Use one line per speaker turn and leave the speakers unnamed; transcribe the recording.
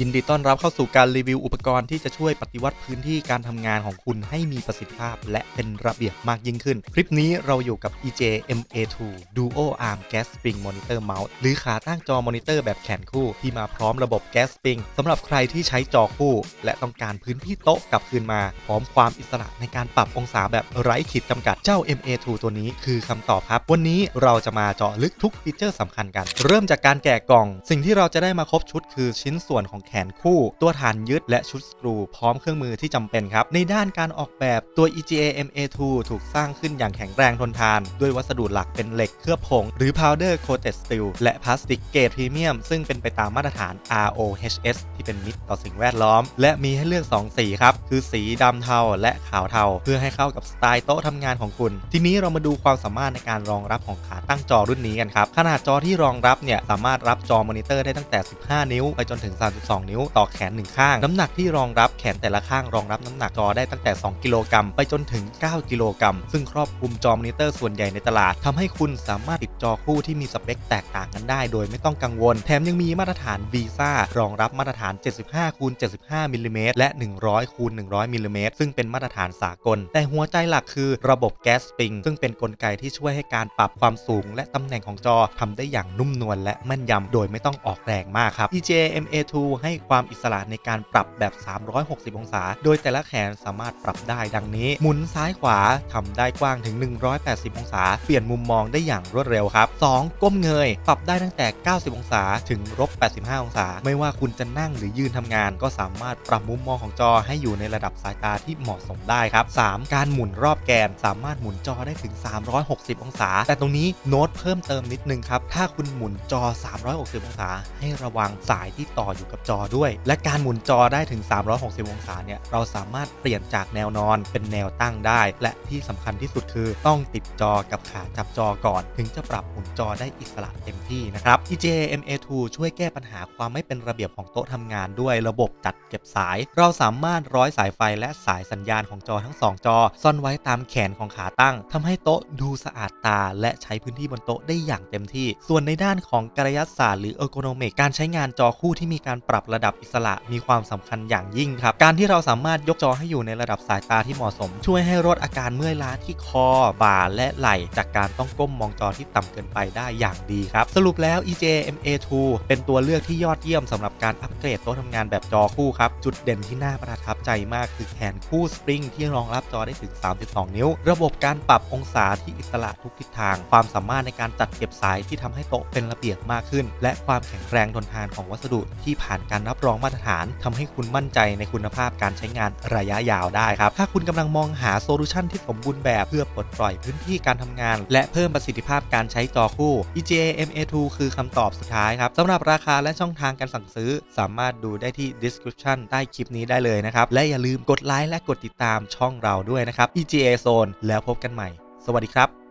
ยินดีต้อนรับเข้าสู่การรีวิวอุปกรณ์ที่จะช่วยปฏิวัติพื้นที่การทำงานของคุณให้มีประสิทธิภาพ และเป็นระเบียบมากยิ่งขึ้น คลิปนี้เราอยู่กับ EJ MA2 Duo Arm Gas Spring Monitor Mouse หรือขาตั้งจอมอนิเตอร์แบบแขนคู่ ที่มาพร้อมระบบ Gas Spring สำหรับใครที่ใช้จอคู่ และต้องการพื้นที่โต๊ะกลับคืนมา พร้อมความอิสระในการปรับองศาแบบไร้ขีดจำกัดเจ้า MA2 ตัวนี้คือคำตอบครับ วันนี้เราจะมาเจาะลึกทุกฟีเจอร์สำคัญกัน เริ่มจากการแกะกล่อง สิ่งที่เราจะได้มาครบชุดคือชิ้นส่วนของแขนคู่ ตัวฐานยึดและชุดสกรูพร้อมเครื่องมือที่จำเป็นครับ ในด้านการออกแบบตัว EGA MA2 ถูกสร้างขึ้นอย่างแข็งแรงทนทาน ด้วยวัสดุหลักเป็นเหล็กเคลือบผง หรือ powder coated steel และพลาสติกเกรดพรีเมียม ซึ่งเป็นไปตามมาตรฐาน ROHS ที่เป็นมิตรต่อสิ่งแวดล้อม และมีให้เลือก 2 สีครับ คือสีดำเทาและขาวเทา เพื่อให้เข้ากับสไตล์โต๊ะทำงานของคุณ ทีนี้เรามาดูความสามารถในการรองรับของขาตั้งจอรุ่นนี้กันครับขนาดจอที่รองรับเนี่ยสามารถรับจอมอนิเตอร์ได้ตั้งแต่ 15 นิ้ว ไปจนถึง 32นิ้วต่อแขนหนึ่งข้าง น้ำหนักที่รองรับแขนแต่ละข้างรองรับน้ำหนักจอได้ตั้งแต่ 2 กิโลกรัมไปจนถึง 9 กิโลกรัมซึ่งครอบคลุมจอมอนิเตอร์ส่วนใหญ่ในตลาดทำให้คุณสามารถติดจอคู่ที่มีสเปคแตกต่างกันได้ โดยไม่ต้องกังวล แถมยังมีมาตรฐาน VISA รองรับมาตรฐาน 75คูณ75มิลลิเมตรและ 100คูณ100มิลลิเมตรซึ่งเป็นมาตรฐานสากล แต่หัวใจหลักคือระบบแก๊สปริง ซึ่งเป็นนกลไกที่ช่วยให้การปรับความสูง และตำแหน่งของจอทำได้อย่างนุ่มนวลและแม่นยำโดยไม่ต้องออกแรงมากครับ EJ MA2 ใให้ความอิสระในการปรับแบบ 360 องศา โดยแต่ละแขนสามารถปรับได้ดังนี้ หมุนซ้ายขวาทำได้กว้างถึง 180 องศา เปลี่ยนมุมมองได้อย่างรวดเร็วครับ 2. ก้มเงย ปรับได้ตั้งแต่ 90 องศาถึงลบ85 องศา ไม่ว่าคุณจะนั่งหรือยืนทำงาน ก็สามารถปรับมุมมองของจอให้อยู่ในระดับสายตาที่เหมาะสมได้ครับ 3. การหมุนรอบแกนสามารถหมุนจอได้ถึง 360 องศา แต่ตรงนี้โน้ตเพิ่มเติมนิดนึงครับ ถ้าคุณหมุนจอ 360 องศา ให้ระวังสายที่ต่ออยู่กับจอด้วย และการหมุนจอได้ถึง 360 องศาเนี่ยเราสามารถเปลี่ยนจากแนวนอนเป็นแนวตั้งได้ และที่สำคัญที่สุดคือต้องติดจอกับขาจับจอก่อน ถึงจะปรับหมุนจอได้อิสระเต็มที่นะครับ EJ MA2 ช่วยแก้ปัญหาความไม่เป็นระเบียบของโต๊ะทำงานด้วยระบบจัดเก็บสาย เราสามารถร้อยสายไฟและสายสัญญาณของจอทั้ง 2 จอ ซ่อนไว้ตามแขนของขาตั้งทำให้โต๊ะดูสะอาดตา และใช้พื้นที่บนโต๊ะได้อย่างเต็มที่ ส่วนในด้านของกายศาสตร์หรือ ergonomic การใช้งานจอคู่ที่มีการปรับระดับอิสระมีความสำคัญอย่างยิ่งครับ การที่เราสามารถยกจอให้อยู่ในระดับสายตาที่เหมาะสม ช่วยให้ลดอาการเมื่อยล้าที่คอ บ่า และไหล่ จากการต้องก้มมองจอที่ต่ำเกินไปได้อย่างดีครับ สรุปแล้ว EJ MA2 เป็นตัวเลือกที่ยอดเยี่ยมสำหรับการอัปเกรดโต๊ะทำงานแบบจอคู่ครับ จุดเด่นที่น่าประทับใจมากคือแขนคู่สปริงที่รองรับจอได้ถึง 32 นิ้ว ระบบการปรับองศาที่อิสระทุกทิศทาง ความสามารถในการจัดเก็บสายที่ทำให้โต๊ะเป็นระเบียบมากขึ้น และความแข็งแรงทนทานของวัสดุที่ผ่านการรับรองมาตรฐานทำให้คุณมั่นใจในคุณภาพการใช้งานระยะยาวได้ครับ ถ้าคุณกำลังมองหาโซลูชันที่สมบูรณ์แบบเพื่อปลดปล่อยพื้นที่การทำงาน และเพิ่มประสิทธิภาพการใช้จอคู่ EGA MA2 คือคำตอบสุดท้ายครับสำหรับราคาและช่องทางการสั่งซื้อ สามารถดูได้ที่ description ใต้คลิปนี้ได้เลยนะครับ และอย่าลืมกดไลค์และกดติดตามช่องเราด้วยนะครับ EGA Zone แล้วพบกันใหม่ สวัสดีครับ